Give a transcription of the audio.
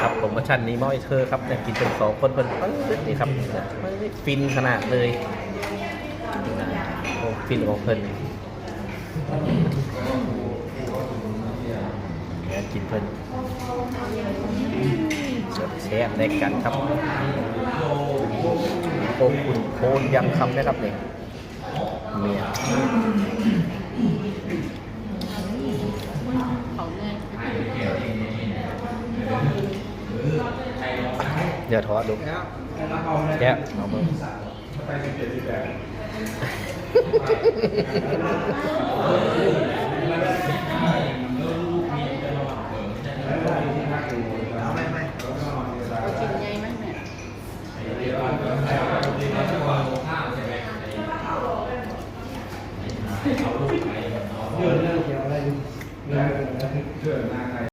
ครับผมว่าชั้นนี้มอยเธอครับเนี่ยกินเป็นสองคนเพิ่นปึ๊ดนี่ครับฟินขนาดเลยโอ้ฟินของเพิ่นเนี่ยกินเพิ่นเสิร์ฟแซ่บได้กันครับโอ้คุณโคนยำคำนะครับเนี่ยเมีย เดี๋ยวถอดดูแกะเอาเบอร์จริงใหญ่ไหมแม่เรื่องเกี่ยวอะไรเรื่องเกี่ยวอะไร